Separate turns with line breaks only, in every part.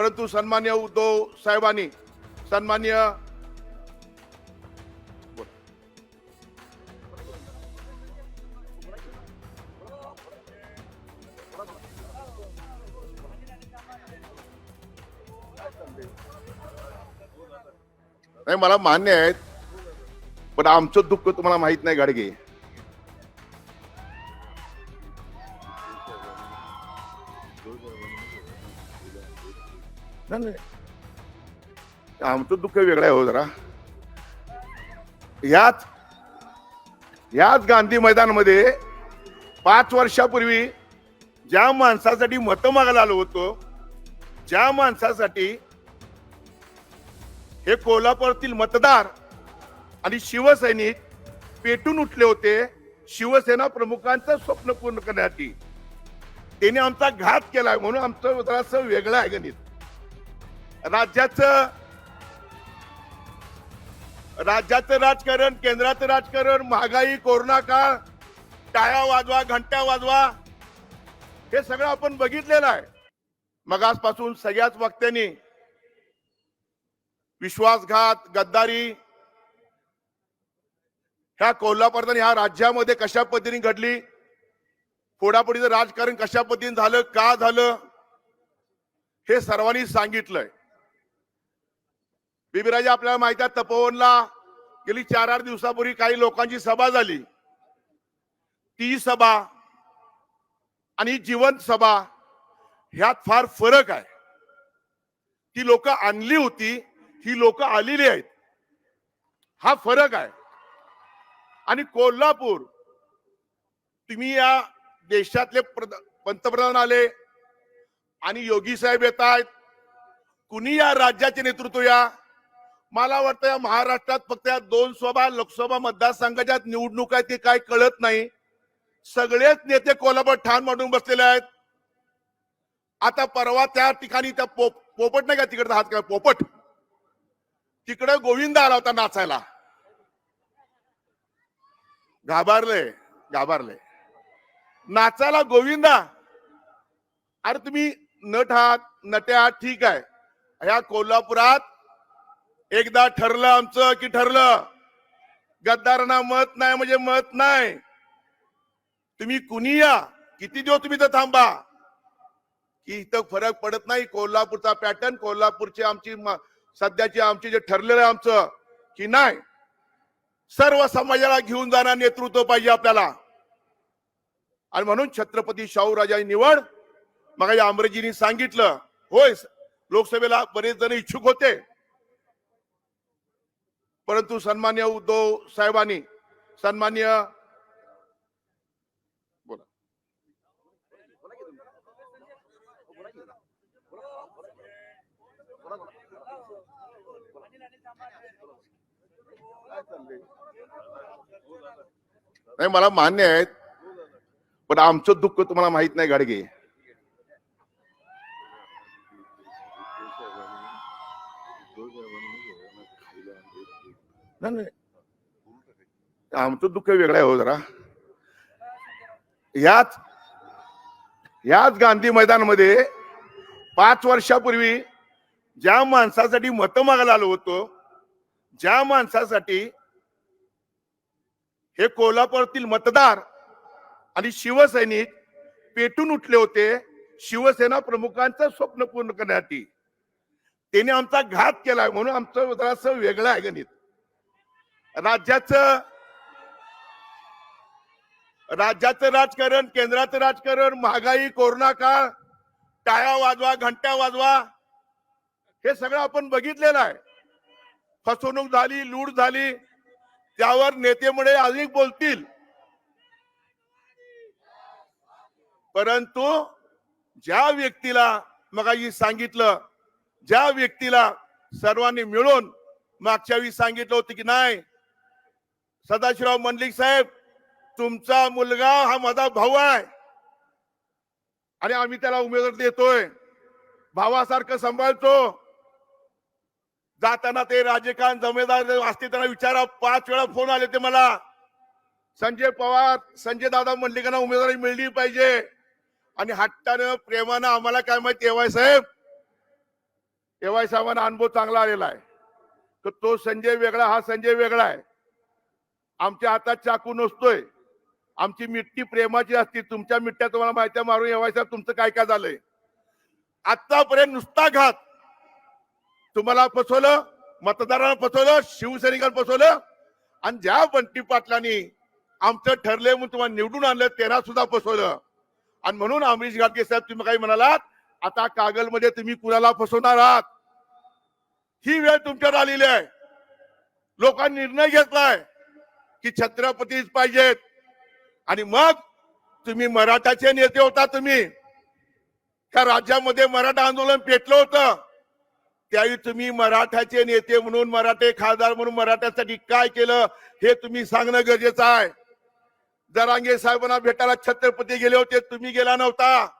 परंतु सन्मान्य उद्धव साहेबांनी सन्मान्य नाही मला मान्य आहेत पण आमचं दुःख तुम्हाला माहीत नाही गाडगे. नाही, नाही. आमचं दुःख वेगळं आहे हो जरा. याच याच गांधी मैदानमध्ये पाच वर्षापूर्वी ज्या माणसासाठी मतं मागायला आलो होतो ज्या माणसासाठी हे कोल्हापूरातील मतदार आणि शिवसैनिक पेटून उठले होते शिवसेना प्रमुखांचं स्वप्न पूर्ण करण्यासाठी. त्याने आमचा घात केला म्हणून आमचं जरासं वेगळं आहे गणित. राज्याचं राज्याचं राजकारण केंद्राचं राजकारण महागाई कोरोना काळ टाळ्या वाजवा घंट्या वाजवा हे सगळं आपण बघितलेलं आहे. मग आजपासून सगळ्याच वक्त्यांनी विश्वासघात गद्दारी ह्या कोल्हापूरात आणि ह्या राज्यामध्ये कशा पद्धतीने घडली फोडाफोडीचं राजकारण कशा पद्धतीने झालं का झालं हे सर्वांनी सांगितलंय. बिबिराजे आपल्याला माहिती आहे तपोवनला गेली चार आठ दिवसापूर्वी काही लोकांची सभा झाली. ती सभा आणि जिवंत सभा ह्यात फार फरक आहे. ती लोक आणली होती ही लोक आलेली आहेत. हा फरक आहे. आणि कोल्हापूर तुम्ही या देशातले पंतप्रधान आले आणि योगी साहेब येत आहेत. कुणी या राज्याचे नेतृत्व या मला वाटतं या महाराष्ट्रात फक्त या दोन सभा लोकसभा मतदारसंघाच्या निवडणूक आहेत ते काय कळत नाही. सगळेच नेते कोल्हापूर ठाण मांडून बसलेले आहेत. आता परवा त्या ठिकाणी त्या पोप पोपट नाही का तिकडचा हात काय पोपट? तिकडे गोविंद आला होता नाचायला. घाबरले घाबरले. नाचायला गोविंदा. अरे तुम्ही नट आहात नटे आहात ठीक आहे. ह्या कोल्हापुरात एकदा ठरलं आमचं की ठरलं. गद्दारांना मत नाही म्हणजे मत नाही. तुम्ही कुणी या? किती दिवस तुम्ही तर थांबा? की इथं फरक पडत नाही. कोल्हापूरचा पॅटर्न कोल्हापूरची आमची सध्याची आमची जे ठरलेलं आहे आमचं की नाही? सर्व समाजाला घेऊन जाणार नेतृत्व पाहिजे आपल्याला. आणि म्हणून छत्रपती शाहूराजांची निवड मग या सांगितलं. होय लोकसभेला बरेच जण इच्छुक होते. परंतु सन्मान्य उद्धव साहेबांनी सन्मान्य बोला. नाही मला मान्य आहे पण आमचं दुःख तुम्हाला माहीत नाही गाडगे. नाही, नाही. आमचं दुःख वेगळं आहे हो जरा याच याच गांधी मैदानमध्ये पाच वर्षापूर्वी ज्या माणसासाठी मतं मागायला आलो होतो ज्या माणसासाठी हे कोल्हापूरातील मतदार आणि शिवसैनिक पेटून उठले होते शिवसेना प्रमुखांचं स्वप्न पूर्ण करण्यासाठी त्याने आमचा घात केलाय म्हणून आमचं जरासं वेगळं आहे गणित. राज्याचं राज्याचं राजकारण केंद्राचं राजकारण महागाई कोरोना काळ टाळ्या वाजवा घंट्या वाजवा हे सगळं आपण बघितलेलं आहे. फसवणूक झाली लूट झाली त्यावर नेतेमुळे अधिक बोलतील. परंतु ज्या व्यक्तीला मगाशी सांगितलं ज्या व्यक्तीला सर्वांनी मिळून मागच्या वेळी सांगितलं होतं की नाही सदाशिवराव मंडलिक साहेब तुमचा मुलगा हा माझा भाऊ आहे. आणि आम्ही त्याला उमेदवार देतोय. भावासारखं सांभाळतो. जाताना ते राजकारण जमेदार असते त्यांना विचारा पाच वेळा फोन आले ते मला. संजय पवार संजय दादा मंडलिकांना उमेदवारी मिळली पाहिजे. आणि हट्टानं प्रेमानं आम्हाला काय माहिती एवाय साहेब एवाय साहेबांना अनुभव चांगला आलेला आहे. तर तो संजय वेगळा हा संजय वेगळा आहे. आमच्या हातात चाकू नसतोय. आमची मिट्टी प्रेमाची असती. तुमच्या मिठ्या तुम्हाला माहिती मारून एवाय साहेब तुमचं काय काय झालंय? आतापर्यंत नुसता घात. तुम्हाला फसवलं मतदारांना फसवलं शिवसैनिकांना फसवलं आणि ज्या बंटी पाटलांनी आमचं ठरलंय म्हणून तुम्हाला निवडून आणलं त्यांना सुद्धा फसवलं. आणि म्हणून अमरीश घाटगे साहेब तुम्ही काही म्हणालात? आता कागलमध्ये तुम्ही कुणाला फसवणार आहात? ही वेळ तुमच्यावर आलेली आहे. लोकांनी निर्णय घेतलाय की छत्रपतीच पाहिजेत. आणि मग तुम्ही मराठाचे नेते होता तुम्ही. त्या राज्यामध्ये मराठा आंदोलन पेटलं होतं. त्यावेळी तुम्ही मराठाचे नेते म्हणून मराठे खासदार म्हणून मराठ्यासाठी काय केलं हे तुम्ही सांगणं गरजेचं आहे. जरांगे साहेबांना भेटायला छत्रपती गेले होते तुम्ही गेला नव्हता.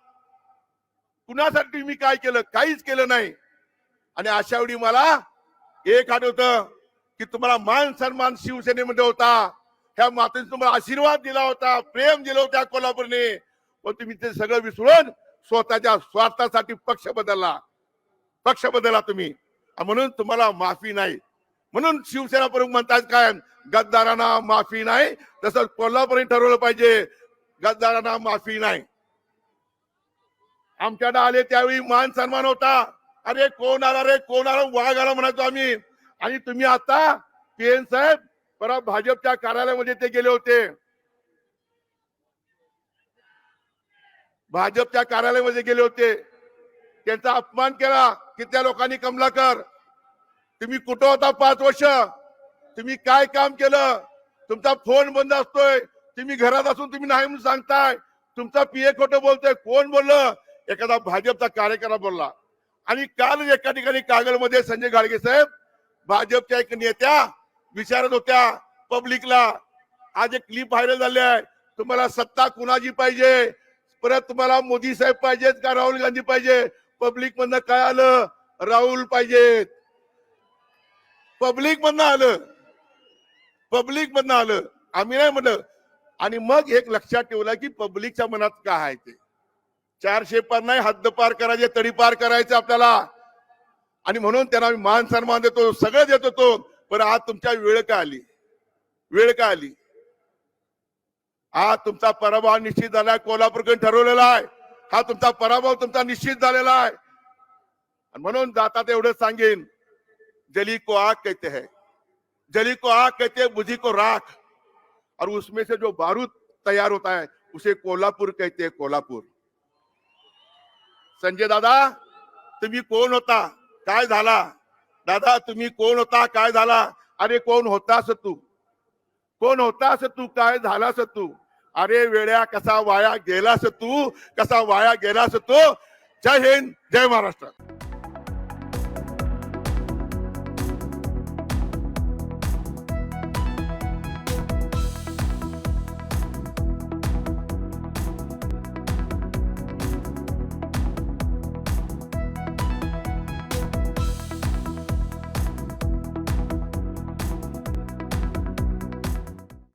कुणासाठी मी काय केलं काहीच केलं नाही. आणि अशा वेळी मला एक आठवत की तुम्हाला मान सन्मान शिवसेनेमध्ये होता. ह्या मातेने तुम्हाला आशीर्वाद दिला होता प्रेम दिलं होत्या कोल्हापूरने. पण तुम्ही ते सगळं विसरून स्वतःच्या स्वार्थासाठी पक्ष बदलला. पक्ष बदलला तुम्ही. म्हणून तुम्हाला माफी नाही. म्हणून शिवसेना प्रमुख म्हणतात काय गद्दारांना माफी नाही. तसंच कोल्हापूरने ठरवलं पाहिजे गद्दारांना माफी नाही. आमच्याकडे आले त्यावेळी मान सन्मान होता. अरे कोण आला रे? कोण आला? वाघ आला म्हणायचो आम्ही. आणि तुम्ही आता पीएन साहेब परत भाजपच्या कार्यालयामध्ये ते गेले होते. भाजपच्या कार्यालयामध्ये गेले होते. त्यांचा अपमान केला की त्या लोकांनी कमलाकर तुम्ही कुठं होता पाच वर्ष? तुम्ही काय काम केलं? तुमचा फोन बंद असतोय. तुम्ही घरात असून तुम्ही नाही म्हणून सांगताय. तुमचा पीए खोटं बोलतोय. कोण बोललं? एखादा भाजपचा कार्यकर्ता बोलला. आणि काल एका ठिकाणी कागलमध्ये संजय गाडगे साहेब भाजपच्या एक नेत्या विचारत होत्या पब्लिकला आज एक क्लिप व्हायरल झाली आहे. तुम्हाला सत्ता कुणाची पाहिजे? परत तुम्हाला मोदी साहेब पाहिजेत का राहुल गांधी पाहिजे? पब्लिक मधनं काय आलं? राहुल पाहिजेत. पब्लिक मधनं आलं. पब्लिक मधनं आलं. आम्ही नाही म्हणलं आणि मग एक लक्षात ठेवलं की पब्लिकच्या मनात काय आहे ते. चारशे पार नाही हद्द पार करायचे तडी पार करायचे आपल्याला. आणि म्हणून त्यांना आम्ही मान सन्मान देतो सगळं देत होतो. पण आज तुमच्या वेळ का आली? वेळ का आली? आज तुमचा पराभव निश्चित झालाय कोल्हापूरकडे ठरवलेला आहे. हा तुमचा पराभव तुमचा निश्चित झालेला आहे. आणि म्हणून जातात एवढं सांगेन जली को आग कहते है. जली को आग कहते हैं बुझी को राख. और उसमें से जो बारूद तैयार होता है उसे कोल्हापुर कहते हैं कोल्हापुर. संजय दादा तुम्ही कोण होता? काय झाला? दादा तुम्ही कोण होता? काय झाला? अरे कोण होता तू? कोण होता तू? काय झाला तू? अरे वेड्या कसा वाया गेलास तू? कसा वाया गेलास तू? जय हिंद जय महाराष्ट्र.